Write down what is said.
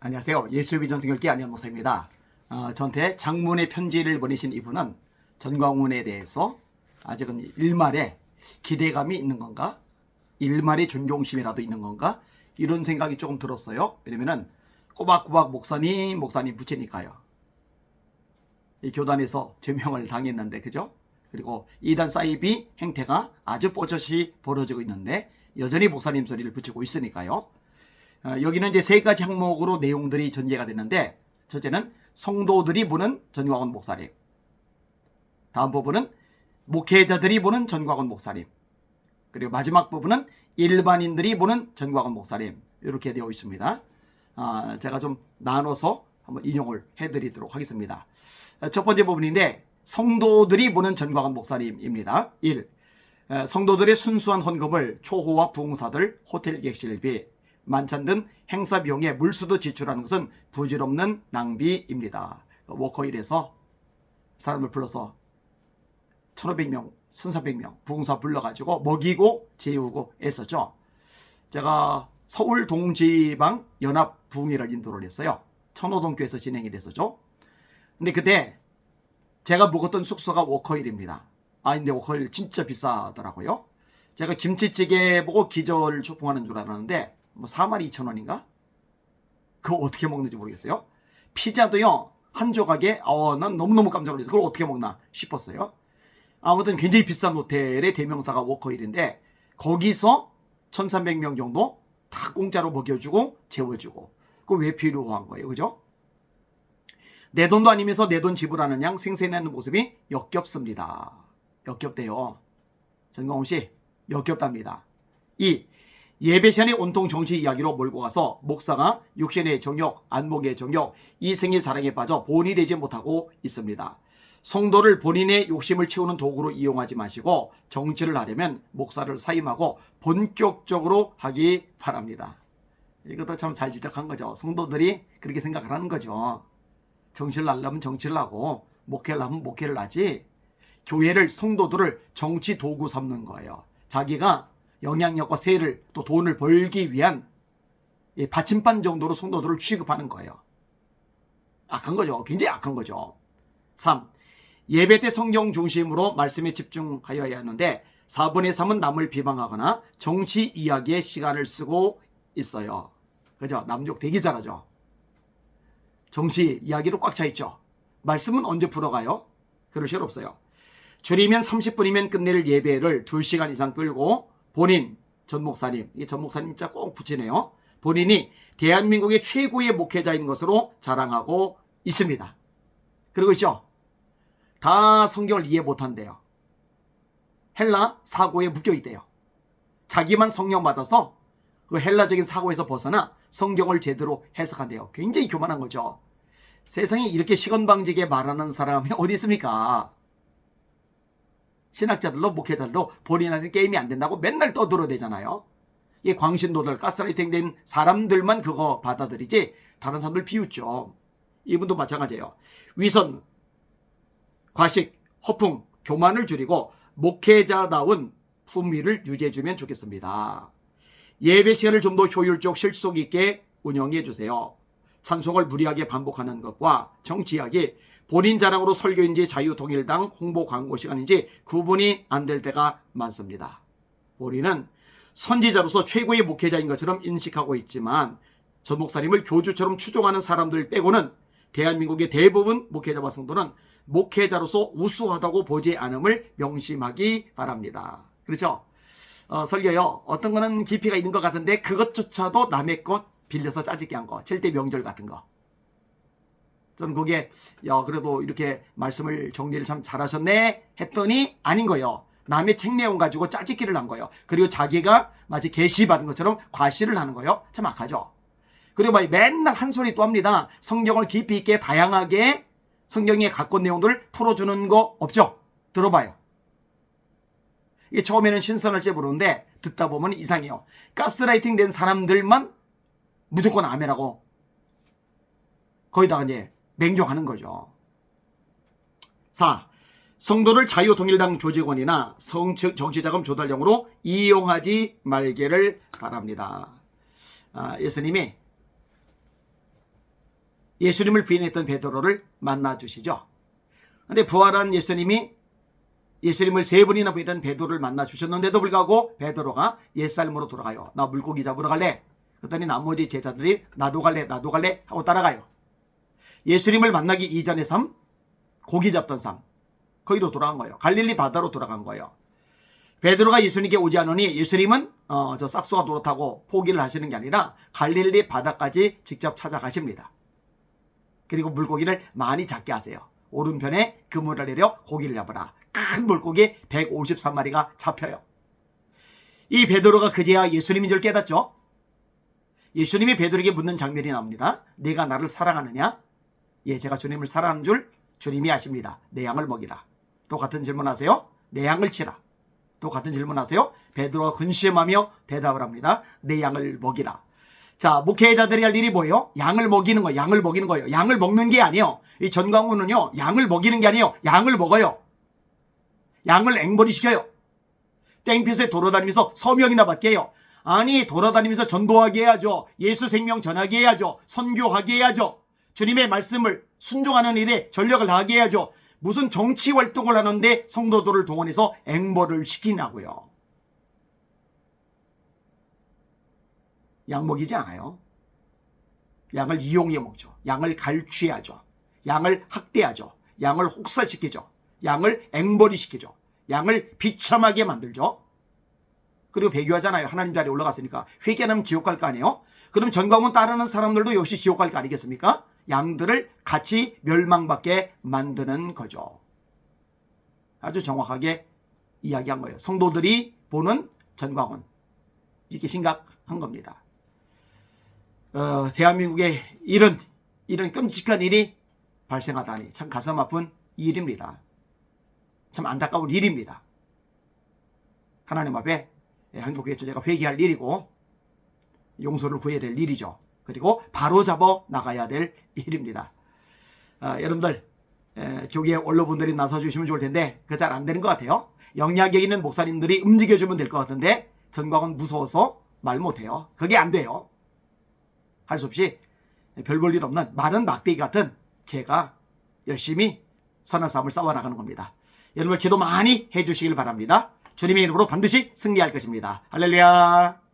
안녕하세요. 예수비 전승열기 안현 목사입니다. 어, 저한테 장문의 편지를 보내신 이분은 전광훈에 대해서 아직은 일말에 기대감이 있는 건가? 일말의 존경심이라도 있는 건가? 이런 생각이 조금 들었어요. 왜냐면은 꼬박꼬박 목사님, 목사님 붙이니까요. 이 교단에서 제명을 당했는데, 그죠? 그리고 이단 사이비 행태가 아주 뽀젓이 벌어지고 있는데, 여전히 목사님 소리를 붙이고 있으니까요. 어, 여기는 이제 세 가지 항목으로 내용들이 전개가 되는데 첫째는 성도들이 보는 전광훈 목사님. 다음 부분은 목회자들이 보는 전광훈 목사님. 그리고 마지막 부분은 일반인들이 보는 전광훈 목사님. 이렇게 되어 있습니다. 아, 제가 좀 나눠서 한번 인용을 해드리도록 하겠습니다. 어, 첫 번째 부분인데 성도들이 보는 전광훈 목사님입니다. 1. 어, 성도들의 순수한 헌금을 초호와 부흥사들, 호텔 객실비, 만찬 등 행사 비용에 물수도 지출하는 것은 부질없는 낭비입니다. 워커힐에서 사람을 불러서 1,500명, 1,400명 부흥사 불러가지고 먹이고 재우고 했었죠. 제가 서울 동지방 연합 부흥회를 인도를 했어요. 천호동교에서 진행이 됐었죠. 근데 그때 제가 묵었던 숙소가 워커힐입니다. 아, 근데 워커힐 진짜 비싸더라고요. 제가 김치찌개 보고 기절 초풍하는 줄 알았는데 뭐 4만 2천 원인가? 그거 어떻게 먹는지 모르겠어요. 피자도요 한 조각에 어 난 너무너무 깜짝 놀라서 그걸 어떻게 먹나 싶었어요. 아무튼 굉장히 비싼 호텔의 대명사가 워커힐인데 거기서 1300명 정도 다 공짜로 먹여주고 재워주고 그거 왜 필요한 거예요 그죠? 내 돈도 아니면서 내 돈 지불하는 양 생생내는 모습이 역겹습니다. 역겹대요. 전광훈 씨 역겹답니다. 2. 예배 시간에 온통 정치 이야기로 몰고 가서 목사가 육신의 정욕, 안목의 정욕, 이생의 사랑에 빠져 본이 되지 못하고 있습니다. 성도를 본인의 욕심을 채우는 도구로 이용하지 마시고 정치를 하려면 목사를 사임하고 본격적으로 하기 바랍니다. 이것도 참 잘 지적한 거죠. 성도들이 그렇게 생각을 하는 거죠. 정치를 하려면 정치를 하고 목회를 하면 목회를 하지 교회를 성도들을 정치 도구 삼는 거예요. 자기가 영향력과 세를 또 돈을 벌기 위한 이 받침반 정도로 성도들을 취급하는 거예요. 악한 거죠. 굉장히 악한 거죠. 3. 예배 때 성경 중심으로 말씀에 집중하여야 하는데 4분의 3은 남을 비방하거나 정치 이야기에 시간을 쓰고 있어요. 그죠? 남욕 되게 잘하죠. 정치 이야기로 꽉 차 있죠. 말씀은 언제 풀어가요? 그럴 실 없어요. 줄이면 30분이면 끝낼 예배를 2시간 이상 끌고 본인 전 목사님, 이 전 목사님 진짜 꼭 붙이네요. 본인이 대한민국의 최고의 목회자인 것으로 자랑하고 있습니다. 그리고 있죠. 다 성경을 이해 못한대요. 헬라 사고에 묶여 있대요. 자기만 성령 받아서 그 헬라적인 사고에서 벗어나 성경을 제대로 해석한대요. 굉장히 교만한 거죠. 세상에 이렇게 시건방지게 말하는 사람이 어디 있습니까? 신학자들로 목회자들로 본인한테 게임이 안 된다고 맨날 떠들어대잖아요. 이 광신도들 가스라이팅 된 사람들만 그거 받아들이지 다른 사람들 비웃죠. 이분도 마찬가지예요. 위선, 과식, 허풍, 교만을 줄이고 목회자다운 품위를 유지해주면 좋겠습니다. 예배 시간을 좀 더 효율적 실속 있게 운영해 주세요. 찬송을 무리하게 반복하는 것과 정치하기, 본인 자랑으로 설교인지 자유통일당 홍보 광고 시간인지 구분이 안 될 때가 많습니다. 우리는 선지자로서 최고의 목회자인 것처럼 인식하고 있지만 전 목사님을 교주처럼 추종하는 사람들 빼고는 대한민국의 대부분 목회자와 성도는 목회자로서 우수하다고 보지 않음을 명심하기 바랍니다. 그렇죠? 어, 설교요. 어떤 거는 깊이가 있는 것 같은데 그것조차도 남의 것 빌려서 짜집게 한 거. 7대 명절 같은 거. 저는 그게 야 그래도 이렇게 말씀을 정리를 참 잘하셨네 했더니 아닌 거예요. 남의 책 내용 가지고 짜집기를 한 거예요. 그리고 자기가 마치 계시받은 것처럼 과시를 하는 거예요. 참 악하죠. 그리고 막 맨날 한 소리 또 합니다. 성경을 깊이 있게 다양하게 성경의 갖고 내용들을 풀어주는 거 없죠? 들어봐요. 이게 처음에는 신선할지 모르는데 듣다 보면 이상해요. 가스라이팅 된 사람들만 무조건 아멘하고 거기다가 이제 맹종하는 거죠. 4. 성도를 자유통일당 조직원이나 정치자금 조달용으로 이용하지 말기를 바랍니다. 아, 예수님이 예수님을 부인했던 베드로를 만나 주시죠. 근데 부활한 예수님이 예수님을 세 번이나 부인했던 베드로를 만나 주셨는데도 불구하고 베드로가 옛삶으로 돌아가요. 나 물고기 잡으러 갈래. 그랬더니 나머지 제자들이 나도 갈래, 나도 갈래 하고 따라가요. 예수님을 만나기 이전의 삶, 고기 잡던 삶, 거기로 돌아간 거예요. 갈릴리 바다로 돌아간 거예요. 베드로가 예수님께 오지 않으니 예수님은 어, 저 싹수가 노릇하고 포기를 하시는 게 아니라 갈릴리 바다까지 직접 찾아가십니다. 그리고 물고기를 많이 잡게 하세요. 오른편에 그물을 내려 고기를 잡으라. 큰 물고기 153마리가 잡혀요. 이 베드로가 그제야 예수님인 줄 깨닫죠. 예수님이 베드로에게 묻는 장면이 나옵니다. 내가 나를 사랑하느냐? 예, 제가 주님을 사랑하는 줄 주님이 아십니다. 내 양을 먹이라. 또 같은 질문하세요. 내 양을 치라. 또 같은 질문하세요. 베드로가 근심하며 대답을 합니다. 내 양을 먹이라. 자, 목회자들이 할 일이 뭐예요? 양을 먹이는 거예요. 양을 먹이는 거예요. 양을 먹는 게 아니에요. 이 전광훈은요, 양을 먹이는 게 아니에요. 양을 먹어요. 양을 앵벌이 시켜요. 땡볕에 돌아다니면서 서명이나 받게 해요. 아니, 돌아다니면서 전도하게 해야죠. 예수 생명 전하게 해야죠. 선교하게 해야죠. 주님의 말씀을 순종하는 일에 전력을 다하게 해야죠. 무슨 정치 활동을 하는데 성도들을 동원해서 앵벌을 시키냐고요. 양 먹이지 않아요. 양을 이용해 먹죠. 양을 갈취하죠. 양을 학대하죠. 양을 혹사시키죠. 양을 앵벌이 시키죠. 양을 비참하게 만들죠. 그리고 배교하잖아요. 하나님 자리에 올라갔으니까. 회개하면 지옥 갈 거 아니에요? 그럼 전광훈 따르는 사람들도 역시 지옥 갈 거 아니겠습니까? 양들을 같이 멸망받게 만드는 거죠. 아주 정확하게 이야기한 거예요. 성도들이 보는 전광훈. 이렇게 심각한 겁니다. 어, 대한민국에 이런, 이런 끔찍한 일이 발생하다니 참 가슴 아픈 일입니다. 참 안타까운 일입니다. 하나님 앞에 한국의 제가 회개할 일이고 용서를 구해야 될 일이죠. 그리고 바로 잡아 나가야 될 일입니다. 아, 여러분들 에, 교계 원로분들이 나서 주시면 좋을 텐데 그 잘 안 되는 것 같아요. 영향력 있는 목사님들이 움직여주면 될 것 같은데 전광은 무서워서 말 못해요. 그게 안 돼요. 할 수 없이 별 볼 일 없는 마른 막대기 같은 제가 열심히 선한 싸움을 싸워나가는 겁니다. 여러분 기도 많이 해주시길 바랍니다. 주님의 이름으로 반드시 승리할 것입니다. 할렐루야.